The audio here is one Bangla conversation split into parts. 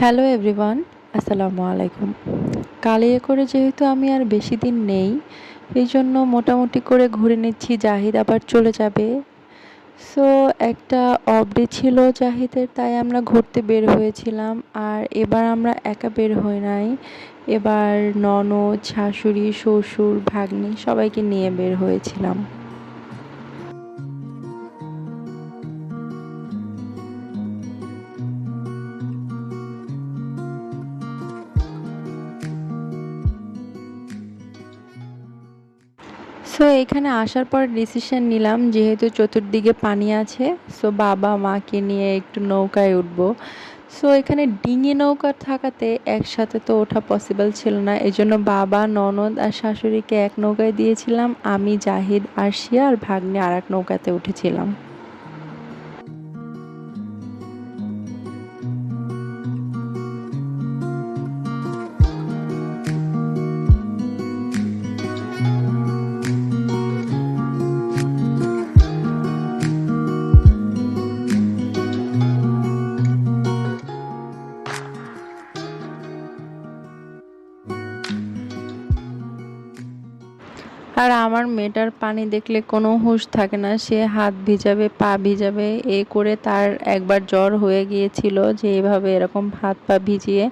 হ্যালো এভরিওয়ান আসসালামু আলাইকুম কালিয়ে করে যেহেতু আমি আর বেশি দিন নেই এই জন্য মোটামুটি করে ঘুরে নিচ্ছি, জাহিদ আবার চলে যাবে। সো একটা অবডে ছিল জাহিদের, তাই আমরা ঘুরতে বের হয়েছিলাম। আর এবার আমরা একা বের হই নাই। এবার ননদ, শাশুড়ি, শ্বশুর, ভাগ্নি সবাইকে নিয়ে বের হয়েছিলাম। সো এখানে আসার পর ডিসিশন নিলাম, যেহেতু চতুর্দিকে পানি আছে সো বাবা মাকে নিয়ে একটু নৌকায় উঠব। সো এখানে ডিঙি নৌকা থাকাতে একসাথে তো ওঠা পসিবল ছিল না, এজন্য বাবা, ননদ আর শাশুড়িকে এক নৌকায় দিয়েছিলাম, আমি, জাহিদ আর শিয়া আর ভাগ্নে আর এক নৌকাতে উঠেছিলাম। আর আমার মেয়েটার পানি দেখলে কোনো হুঁশ থাকে না। সে হাত ভিজাবে, পা ভিজাবে, এ করে তার একবার জ্বর হয়ে গিয়েছিল যে এভাবে এরকম হাত পা ভিজিয়ে।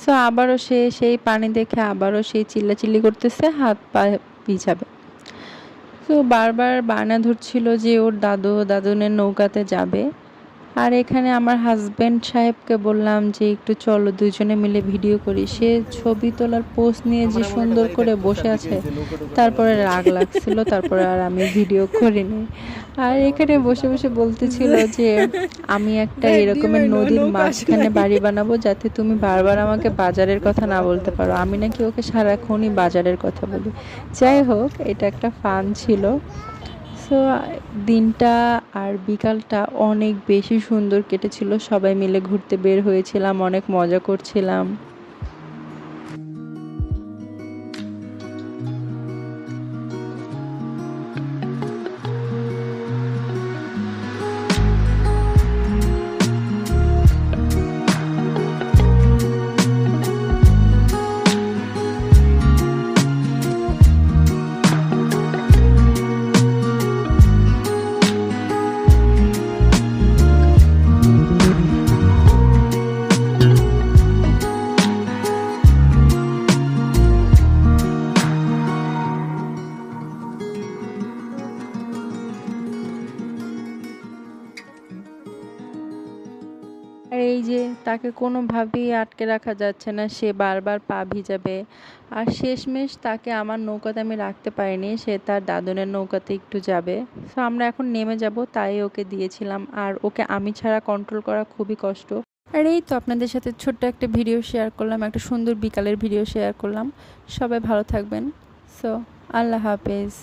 সো আবারও সে সেই পানি দেখে আবারও সেই চিল্লাচিল্লি করতেছে, হাত পা ভিজাবে। তো বারবার বায়না ধরছিল যে ওর দাদু, দাদুনের নৌকাতে যাবে। আর এখানে আমার হাজব্যান্ড সাহেবকে বললাম যে একটু চলো দুজনে মিলে ভিডিও করি। সে ছবি তোলার পোস্ট নিয়ে যে সুন্দর করে বসে আছে তারপরে রাগ লাগছিল তারপরে আর আমি ভিডিও করিনি। আর এখানে বসে বসে বলতেছিল যে আমি একটা এরকমের নদীর মাঝখানে বাড়ি বানাবো যাতে তুমি বারবার আমাকে বাজারের কথা না বলতে পারো। আমি নাকি ওকে সারাক্ষণই বাজারের কথা বলি। যাই হোক এটা একটা ফান ছিল। সো দিনটা আর বিকালটা অনেক বেশি সুন্দর কেটেছিল। সবাই মিলে ঘুরতে বের হয়েছিলাম, অনেক মজা করছিলাম। এই যে তাকে কোনোভাবেই আটকে রাখা যাচ্ছে না, সে বারবার পা ভিজাবে। আর শেষমেশ তাকে আমার নৌকাতে আমি রাখতে পারিনি, সে তার দাদনের নৌকাতে একটু যাবে। সো আমরা এখন নেমে যাব, তাই ওকে দিয়েছিলাম। আর ওকে আমি ছাড়া কন্ট্রোল করা খুবই কষ্ট। আর এই তো আপনাদের সাথে ছোট্ট একটা ভিডিও শেয়ার করলাম, একটা সুন্দর বিকালের ভিডিও শেয়ার করলাম। সবাই ভালো থাকবেন। সো আল্লাহ হাফেজ।